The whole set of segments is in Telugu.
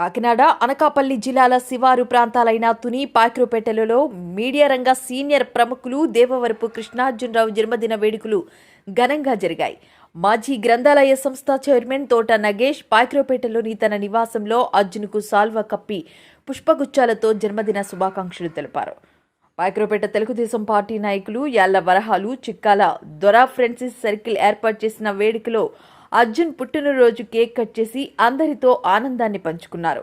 కాకినాడ అనకాపల్లి జిల్లాల శివారు ప్రాంతాలైన తుని పాకిరుపేటలలో మీడియా రంగ సీనియర్ ప్రముఖులు దేవవరపు కృష్ణార్జునరావు జన్మదిన వేడుకలు ఘనంగా జరిగాయి. మాజీ గ్రంథాలయ సంస్థ చైర్మన్ తోట నగేష్ పాకిరోపేటలోని తన నివాసంలో అర్జున్కు సాల్వ కప్పి పుష్పగుచ్చాలతో జన్మదిన శుభాకాంక్షలు తెలిపారు. పాకిరోపేట తెలుగుదేశం పార్టీ నాయకులు యాళ్ళ వరహాలు చిక్కాల దొరా ఫ్రెండ్సిస్ సర్కిల్ ఏర్పాటు చేసిన వేడుకలో అర్జున్ పుట్టినరోజు కేక్ కట్ చేసి అందరితో ఆనందాన్ని పంచుకున్నారు.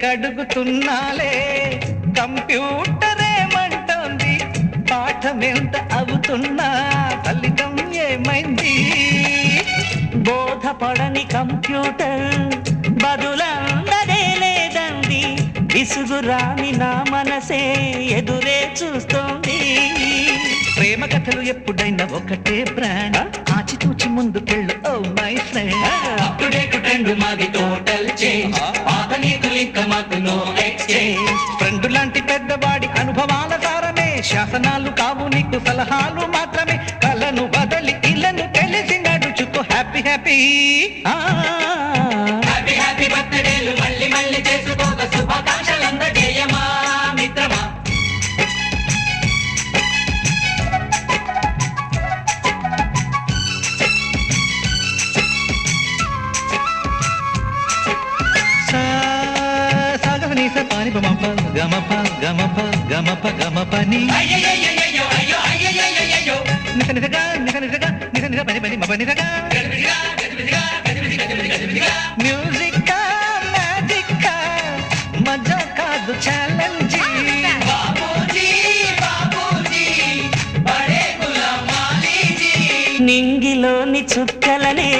తెలియక అడుగుతున్నాలే కంప్యూటర్ ఏమంటోంది పాఠం ఎంత అవుతున్నా ఫలితం ఏమైంది? బోధపడని కంప్యూటర్ బదులందదే లేదండి విసుగురాని నా మనసే ఎదురే చూస్తోంది. ప్రేమ కథలు ఎప్పుడైనా ఒకటే బ్రాండ్ ఆచితూచి ముందుకెళ్ళు ఓ my friend. Up to date trend మాది టోటల్ చేంజ్. పాత ఎక్స్చేంజ్ ఫ్రెండ్ లాంటి పెద్దవాడి అనుభవాల సారమే. శాసనాలు కావు నీకు సలహాలు మాత్రమే. కలను బదలి ఇళ్ళను తెలిసి నడుచుకో. Happy happy అయ్యయ్యయ్యయ్యో. నిస నిసగా నిస నిసగా నిస నిస మప మ్యూజిక్ మ్యాజిక్ మజా కాదు ఛాలెంజ్ నింగిలోని చుక్కలనే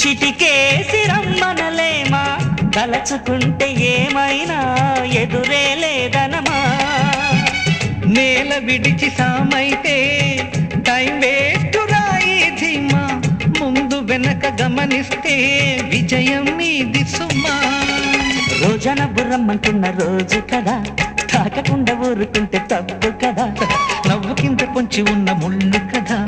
చిటికేసి రమ్మనలేమా? తలచుకుంటే ఏమైనా ఎదురే లేదనమా నేల విడిచి సామైతే టైం వేస్ట్ రాయి ధీమా. ముందు వెనక గమనిస్తే విజయం మీది సుమా. రోజన బుర్రమ్మంటున్న రోజు కదా. తాకకుండా ఊరుకుంటే తప్పు కదా. నవ్వు కింద పొంచి ఉన్న ముళ్ళు కదా.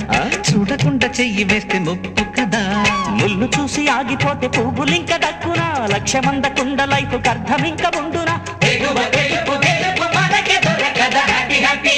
చూడకుండా చెయ్యి వేస్తే ముప్పు కదా. ముళ్ళు చూసి ఆగిపోతే పువ్వులింక దక్కునా. లక్ష్యమందకుండా లైఫ్ అర్థం ఇంక దొరకదా. హ్యాపీ హ్యాపీ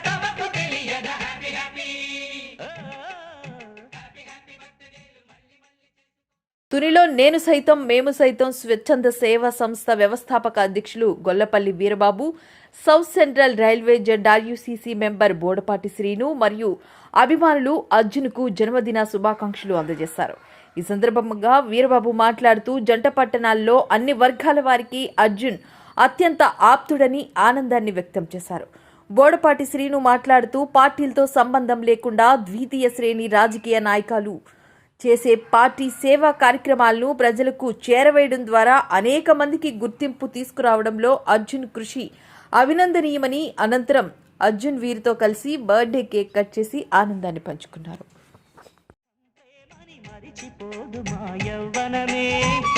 తునిలో నేను సైతం మేము సైతం స్వచ్ఛంద సేవా సంస్థ వ్యవస్థాపక అధ్యక్షులు Gollapalli Veerababu south central railway Z RUCC member Bodapati Srinu మరియు అభిమానులు అర్జున్కు జన్మదిన శుభాకాంక్షలు అందజేశారు. ఈ సందర్భంగా వీరబాబు మాట్లాడుతూ జంట పట్టణాల్లో అన్ని వర్గాల వారికి అర్జున్ అత్యంత ఆప్తుడని ఆనందాన్ని వ్యక్తం చేశారు. బోడపాటి శ్రీను మాట్లాడుతూ పార్టీలతో సంబంధం లేకుండా ద్వితీయ శ్రేణి రాజకీయ నాయకులు చేసే పార్టీ సేవా కార్యక్రమాలను ప్రజలకు చేరవేయడం ద్వారా అనేక మందికి గుర్తింపు తీసుకురావడంలో అర్జున్ కృషి అభినందనీయమని అనంతరం అర్జున్ వీరితో కలిసి బర్త్డే కేక్ కట్ చేసి ఆనందాన్ని పంచుకున్నారు.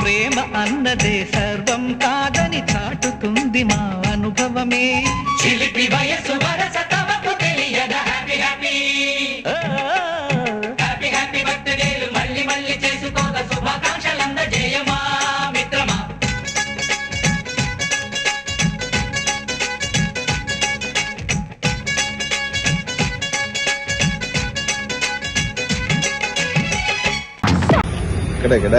ప్రేమ అన్నదే సర్వం కాదని చాటుతుంది మా అనుభవమే. చిలిపి వయసు ఇక్కడ ఇక్కడ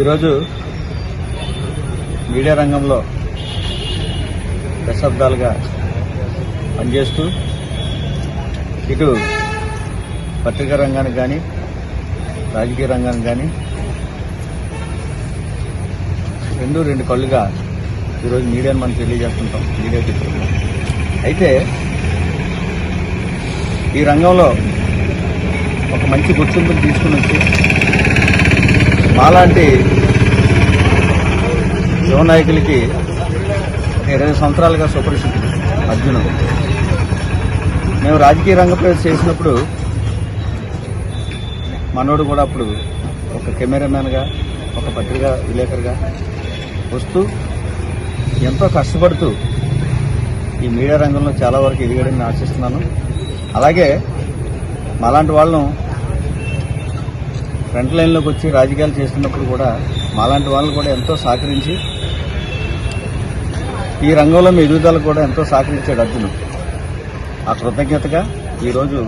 ఈరోజు మీడియా రంగంలో దశాబ్దాలుగా పనిచేస్తూ ఇటు పత్రికా రంగానికి కానీ రాజకీయ రంగానికి కానీ రెండు రెండు కళ్ళుగా ఈరోజు మీడియాను మనం తెలియజేస్తుంటాం మీడియా చిత్రంలో. అయితే ఈ రంగంలో ఒక మంచి గుర్తింపుని తీసుకుని వచ్చి మాలాంటి యువ నాయకులకి ఇరవై సంవత్సరాలుగా సుపరిచితుడు అర్జునం మేము రాజకీయ రంగ ప్రవేశం చేసినప్పుడు మనోడు కూడా అప్పుడు ఒక కెమెరామ్యాన్గా ఒక పత్రికా విలేకరుగా వస్తూ ఎంతో కష్టపడుతూ ఈ మీడియా రంగంలో చాలా వరకు ఎదిగాడని ఆశిస్తున్నాను. అలాగే మాలాంటి వాళ్ళను ఫ్రంట్ లైన్లోకి వచ్చి రాజకీయాలు చేస్తున్నప్పుడు కూడా మాలాంటి వాళ్ళు కూడా ఎంతో సహకరించి ఈ రంగంలో మీ ఎదుగుదల కూడా ఎంతో సహకరించాడు అర్జును. ఆ కృతజ్ఞతగా ఈరోజు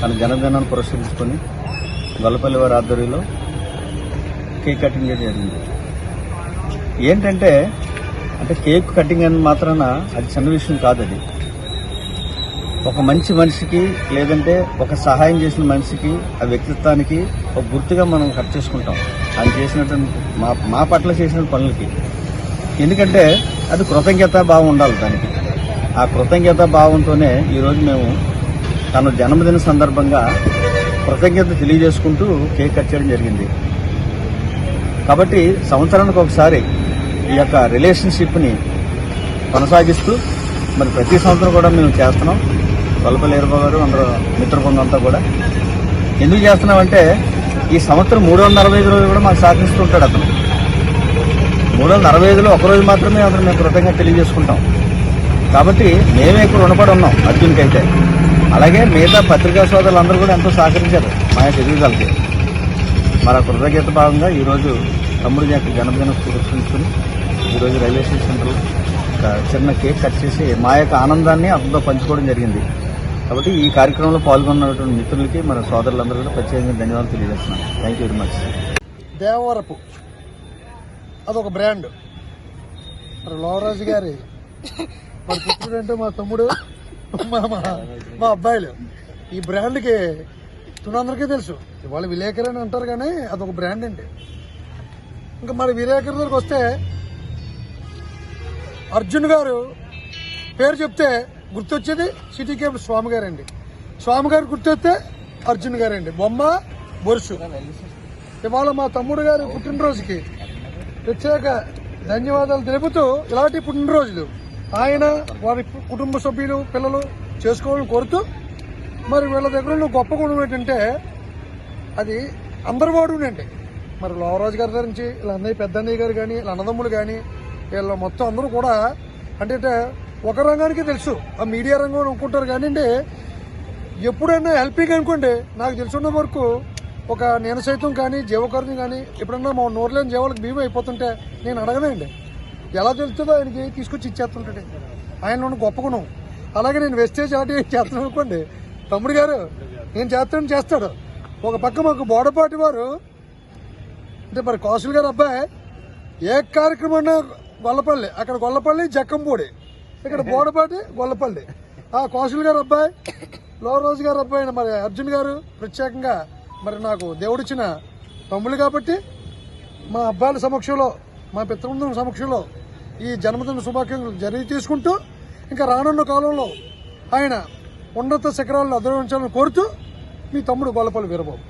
తన జన్మదినాన్ని పురస్కరించుకొని గొల్లపల్లి వారి ఆధ్వర్యంలో కేక్ కటింగ్ జరిగింది. ఏంటంటే అంటే కేక్ కటింగ్ అని మాత్రాన అది చిన్న విషయం కాదు అది ఒక మంచి మనిషికి లేదంటే ఒక సహాయం చేసిన మనిషికి ఆ వ్యక్తిత్వానికి ఒక గుర్తుగా మనం కట్ చేసుకుంటాం. ఆయన చేసినటువంటి మా మా పట్ల చేసిన పనులకి. ఎందుకంటే అది కృతజ్ఞత భావం ఉండాలి దానికి. ఆ కృతజ్ఞత భావంతోనే ఈరోజు మేము తన జన్మదిన సందర్భంగా కృతజ్ఞత తెలియజేసుకుంటూ కేక్ కట్ చేయడం జరిగింది. కాబట్టి సంవత్సరానికి ఒకసారి ఈ యొక్క రిలేషన్షిప్ని కొనసాగిస్తూ మరి ప్రతి సంవత్సరం కూడా మేము చేస్తున్నాం. కొలపల్లి ఏరబాబు గారు అందరూ మిత్ర బృందం అంతా కూడా. ఎందుకు చేస్తున్నామంటే ఈ సంవత్సరం మూడు వందల అరవై ఐదు రోజులు కూడా మాకు సహకరిస్తుంటాడు అతను. మూడు వందల అరవై ఐదులో ఒకరోజు మాత్రమే అతను మేము కృతజ్ఞత తెలియజేసుకుంటాం. కాబట్టి మేమే ఎక్కువ రుణపడి ఉన్నాం అర్జున్కి అయితే అలాగే మిగతా పత్రికా సోదరులు అందరూ కూడా ఎంతో సహకరించారు మా యొక్క ఎదుగుదలకి మన కృతజ్ఞత భాగంగా ఈరోజు తమ్ముడి యొక్క జన్మదిన పురస్కరించుకుని ఈరోజు రైల్వే స్టేషన్లో ఒక చిన్న కేక్ కట్ చేసి మా యొక్క ఆనందాన్ని అతనితో పంచుకోవడం జరిగింది. కాబట్టి ఈ కార్యక్రమంలో పాల్గొన్నటువంటి మిత్రులకి మన సోదరులందరూ కూడా ప్రత్యేకంగా ధన్యవాదాలు తెలియజేస్తున్నాను. Thank very much Devarapu. అదొక బ్రాండ్ మరి లోవరాజు గారి మరి పుత్రుడంటే మా తమ్ముడు మా మా అబ్బాయిలు. ఈ బ్రాండ్కి తునందరికీ తెలుసు. వాళ్ళు విలేకరు అని అంటారు కానీ అదొక బ్రాండ్ అండి. ఇంకా మరి విలేకరు దగ్గరకు వస్తే అర్జున్ గారు పేరు చెప్తే గుర్తొచ్చేది సిటీ కేబుల్ స్వామి గారండి స్వామి గారు గుర్తొస్తే అర్జున్ గారండి. బొమ్మ బొరుసు. ఇవాళ మా తమ్ముడు గారి పుట్టినరోజుకి ప్రత్యేక ధన్యవాదాలు తెలుపుతూ ఇలాంటి పుట్టినరోజులు ఆయన వారి కుటుంబ సభ్యులు పిల్లలు చేసుకోవాలని కోరుతూ మరి వీళ్ళ దగ్గర ఉన్న గొప్ప గుణం ఏంటంటే అది అందరి వాడునండి మరి లోవరాజు గారి దగ్గర నుంచి వీళ్ళ అన్నయ్య పెద్ద అన్నయ్య గారు కానీ వీళ్ళ అన్నదమ్ములు కానీ వీళ్ళ మొత్తం అందరూ కూడా అంటే ఒక రంగానికి తెలుసు. ఆ మీడియా రంగం అనుకుంటారు కానీ ఎప్పుడైనా హెల్పింగ్ అనుకోండి నాకు తెలుసున్న వరకు ఒక నేను సైతం కానీ జీవకర్ని కానీ ఎప్పుడన్నా మా నోరులేని జీవాలకు భీమా అయిపోతుంటే నేను అడగనండి ఎలా తెలుస్తుందో ఆయనకి తీసుకొచ్చి ఇచ్చేస్తుంటాడు. ఆయన ఉన్న గొప్ప గుణం అలాగే నేను వెస్టేజ్ ఆటి చేస్తాను అనుకోండి తమ్ముడు గారు నేను చేస్తాను చేస్తాడు. ఒక పక్క మాకు బోడపాటి వారు అంటే మరి కౌశల్ గారు అబ్బాయి ఏ కార్యక్రమం అన్నా గొల్లపల్లి అక్కడ గొల్లపల్లి జక్కంపూడి. ఇక్కడ బోడపాటి గొల్లపల్లి. ఆ కౌశల్ గారు అబ్బాయి రోజు గారు అబ్బాయి మరి అర్జున్ గారు. ప్రత్యేకంగా మరి నాకు దేవుడిచ్చిన తమ్ముళ్ళు కాబట్టి మా అబ్బాయిల సమక్షంలో మా పితృబృందం సమక్షంలో ఈ జన్మదిన శుభాకాంక్షలు జరిగి తీసుకుంటూ ఇంకా రానున్న కాలంలో ఆయన ఉన్నత శిఖరాలను అధిరోహించాలని కోరుతూ మీ తమ్ముడు గొల్లపల్లి వీరబాబు.